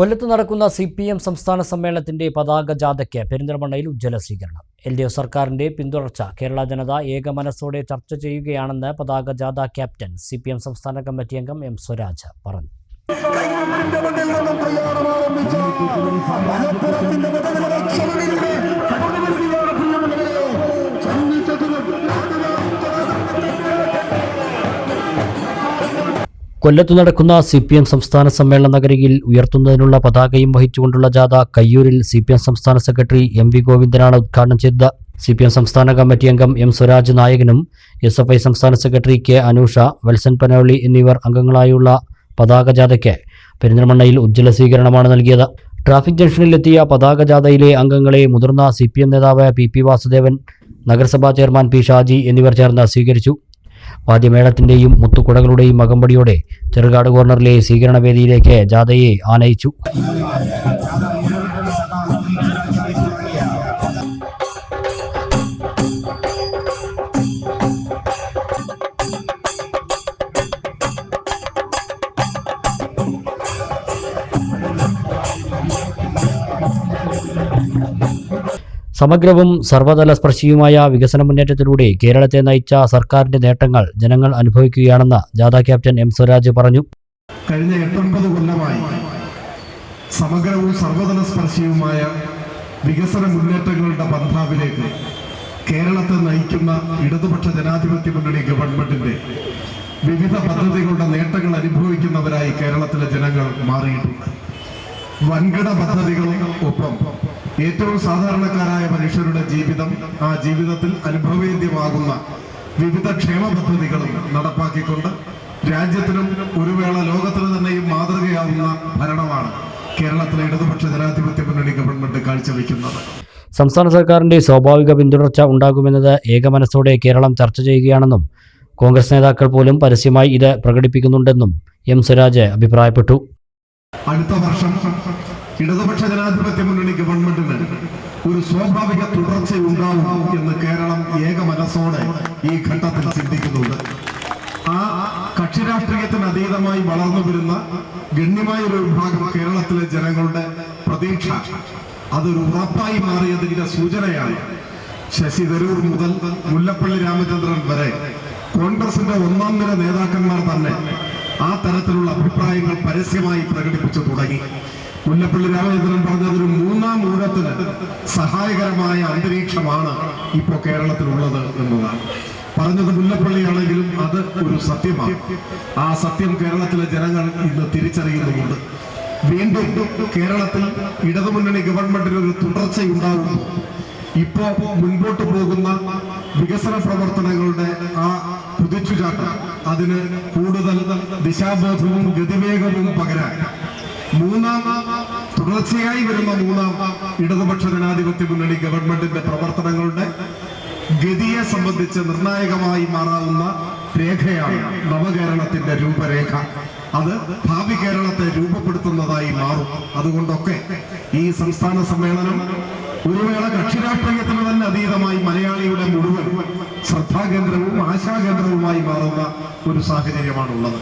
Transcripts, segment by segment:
കൊല്ലത്ത് നടക്കുന്ന C P M സംസ്ഥാന സമ്മേളനത്തിന്റെ പതാക ജാഥയ്ക്ക് പെരിന്തൽമണ്ണയിൽ ഉജ്ജ്വല സ്വീകരണം. എൽ ഡി എഫ് സർക്കാരിന്റെ പിന്തുടർച്ച കേരള ജനത ഏകമനസ്സോടെ ചർച്ച ചെയ്യുകയാണെന്ന് പതാക ജാഥ ക്യാപ്റ്റൻ സി പി എം സംസ്ഥാന കമ്മിറ്റി അംഗം എം സ്വരാജ് പറഞ്ഞു. കൊല്ലത്ത് നടക്കുന്ന സി പി എം സംസ്ഥാന സമ്മേളന നഗരിയിൽ ഉയർത്തുന്നതിനുള്ള പതാകയും വഹിച്ചുകൊണ്ടുള്ള ജാഥ കയ്യൂരിൽ സി പി എം സംസ്ഥാന സെക്രട്ടറി എം വി ഗോവിന്ദനാണ് ഉദ്ഘാടനം ചെയ്തത്. സി പി എം സംസ്ഥാന കമ്മിറ്റി അംഗം എം സ്വരാജ് നായകനും എസ് എഫ് ഐ സംസ്ഥാന സെക്രട്ടറി കെ അനൂഷ വത്സൻ പനോളി എന്നിവർ അംഗങ്ങളായുള്ള പതാക ജാഥയ്ക്ക് പെരിന്തൽമണ്ണയിൽ ഉജ്ജ്വല സ്വീകരണമാണ് നൽകിയത്. ട്രാഫിക് ജംഗ്ഷനിലെത്തിയ പതാക ജാഥയിലെ അംഗങ്ങളെ മുതിർന്ന സി പി എം നേതാവ് പി പി വാസുദേവൻ നഗരസഭാ ചെയർമാൻ പി ഷാജി എന്നിവർ ചേർന്ന് സ്വീകരിച്ചു. വാദ്യമേളത്തിന്റെയും മുത്തുകുടകളുടെയും അകമ്പടിയോടെ ചെറുകാട് കോർണറിലെ സ്വീകരണ വേദിയിലേക്ക് ജാഥയെ ആനയിച്ചു. സമഗ്രവും സർവതല സ്പർശിയുമായ വികസന മുന്നേറ്റത്തിലൂടെ കേരളത്തെ നയിച്ച സർക്കാരിന്റെ നേട്ടങ്ങൾ ജനങ്ങൾ അനുഭവിക്കുകയാണെന്ന് ജാഥ ക്യാപ്റ്റൻ എം സ്വരാജ് പറഞ്ഞു. കഴിഞ്ഞ എട്ടൊൻപത് കൊല്ലമായി സമഗ്രവും സർവതല സ്പർശിയുമായ വികസന മുന്നേറ്റങ്ങളുടെ പന്ഥാവിലേക്ക് കേരളത്തെ നയിക്കുന്ന ഇടതുപക്ഷ ജനാധിപത്യ മുന്നണി ഗവൺമെന്റിന്റെ വിവിധ പദ്ധതികളുടെ നേട്ടങ്ങൾ അനുഭവിക്കുന്നവരായി കേരളത്തിലെ ജനങ്ങൾ മാറിയിട്ടുണ്ട്. വൻകിട പദ്ധതികളും ഒപ്പം ഏറ്റവും സാധാരണക്കാരായ മനുഷ്യരുടെ ജീവിതം ആ ജീവിതത്തിൽ അനുഭവേദ്യമാകുന്ന വിവിധ ക്ഷേമ പദ്ധതികളും നടപ്പാക്കിക്കൊണ്ട് രാജ്യത്തിനും ഒരു വേള ലോകത്തിന് തന്നെയും മാതൃകയാവുന്ന ഭരണമാണ് കേരളത്തിലെ ഇടതുപക്ഷ ജനാധിപത്യ മുന്നണി ഗവൺമെന്റ് കാഴ്ചവെക്കുന്നത്. സംസ്ഥാന സർക്കാരിന്റെ സ്വാഭാവിക പിന്തുടർച്ച ഉണ്ടാകുമെന്നത് ഏകമനസ്സോടെ കേരളം ചർച്ച ചെയ്യുകയാണെന്നും കോൺഗ്രസ് നേതാക്കൾ പോലും പരസ്യമായി ഇത് പ്രകടിപ്പിക്കുന്നുണ്ടെന്നും എം സ്വരാജ് അഭിപ്രായപ്പെട്ടു. അടുത്ത വർഷം ഇടതുപക്ഷ ജനാധിപത്യ മുന്നണിക്ക് ഗവൺമെന്റിന് ഒരു സ്വാഭാവിക തുടർച്ച ഉണ്ടാവും എന്ന് കേരളം ഏക മനസ്സോടെ ഈ ഘട്ടത്തിൽ ചിന്തിക്കുന്നുണ്ട്. ആ കക്ഷി രാഷ്ട്രീയത്തിന് അതീതമായി വളർന്നു വരുന്ന ഗണ്യമായ ഒരു വിഭാഗം കേരളത്തിലെ ജനങ്ങളുടെ പ്രതീക്ഷ. അതൊരു ഉറപ്പായി മാറിയതിന്റെ സൂചനയാണ് ശശി തരൂർ മുതൽ മുല്ലപ്പള്ളി രാമചന്ദ്രൻ വരെ കോൺഗ്രസിന്റെ ഒന്നാം നിര നേതാക്കന്മാർ തന്നെ ആ തരത്തിലുള്ള അഭിപ്രായങ്ങൾ പരസ്യമായി പ്രകടിപ്പിച്ചു തുടങ്ങി. മുല്ലപ്പള്ളി രാമചന്ദ്രൻ പറഞ്ഞതൊരു മൂന്നാം ഊഴത്തിന് സഹായകരമായ അന്തരീക്ഷമാണ് ഇപ്പോൾ കേരളത്തിലുള്ളത് എന്നതാണ്. പറഞ്ഞത് മുല്ലപ്പള്ളിയാണെങ്കിലും അത് ഒരു സത്യമാണ്. ആ സത്യം കേരളത്തിലെ ജനങ്ങൾ ഇന്ന് തിരിച്ചറിയുന്നുമുണ്ട്. വീണ്ടും കേരളത്തിൽ ഇടതുമുന്നണി ഗവൺമെന്റിന് ഒരു തുടർച്ചയുണ്ടാകും ഇപ്പോ മുൻപോട്ട് പോകുന്ന വികസന പ്രവർത്തനങ്ങളുടെ ആ കുതിച്ചുചാട്ടം അതിന് കൂടുതൽ ദിശാബോധവും ഗതിവേഗവും പകരാൻ. മൂന്നാം തുടർച്ചയായി വരുന്ന മൂന്നാം ഇടതുപക്ഷ ജനാധിപത്യ മുന്നണി ഗവൺമെന്റിന്റെ പ്രവർത്തനങ്ങളുടെ ഗതിയെ സംബന്ധിച്ച് നിർണായകമായി മാറാവുന്ന രേഖയാണ് നവകേരളത്തിന്റെ രൂപരേഖ. അത് ഭാവി കേരളത്തെ രൂപപ്പെടുത്തുന്നതായി മാറും. അതുകൊണ്ടൊക്കെ ഈ സംസ്ഥാന സമ്മേളനം ഒരു വേള കക്ഷിരാഷ്ട്രീയത്തിന് തന്നെ അതീതമായി മലയാളിയുടെ മുഴുവൻ ശ്രദ്ധാകേന്ദ്രവും ആശാകേന്ദ്രവുമായി മാറുന്ന ഒരു സാഹചര്യമാണുള്ളത്.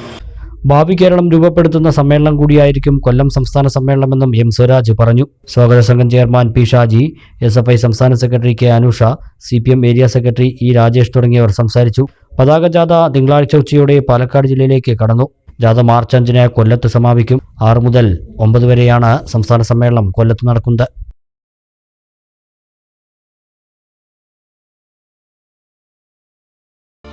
ഭാവി കേരളം രൂപപ്പെടുത്തുന്ന സമ്മേളനം കൂടിയായിരിക്കും കൊല്ലം സംസ്ഥാന സമ്മേളനമെന്നും എം സ്വരാജ് പറഞ്ഞു. സ്വാഗത സംഘം chairman P Shaji S F I സംസ്ഥാന secretary K Anusha C P M area secretary E Rajesh തുടങ്ങിയവർ സംസാരിച്ചു. പതാക ജാഥ തിങ്കളാഴ്ച ഉച്ചയോടെ പാലക്കാട് ജില്ലയിലേക്ക് കടന്നു. ജാഥ മാർച്ച് അഞ്ചിന് കൊല്ലത്ത് സമാപിക്കും. ആറ് മുതൽ ഒമ്പത് വരെയാണ് സംസ്ഥാന സമ്മേളനം കൊല്ലത്ത് നടക്കുന്നത്.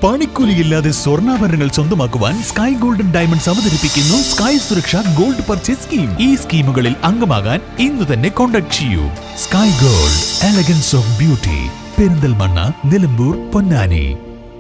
പണിക്കൂലിയില്ലാതെ സ്വർണാഭരണങ്ങൾ സ്വന്തമാക്കുവാൻ സ്കൈ ഗോൾഡൻ ഡയമണ്ട്സ് അവതരിപ്പിക്കുന്നു സ്കൈ സുരക്ഷ ഗോൾഡ് പർച്ചേസ് സ്കീം ഈ സ്കീമുകളിൽ അംഗമാകാൻ ഇന്ന് തന്നെ കോൺടാക്ട് ചെയ്യൂ. Sky gold elegance of beauty Perinthalmanna Nilambur Ponnani.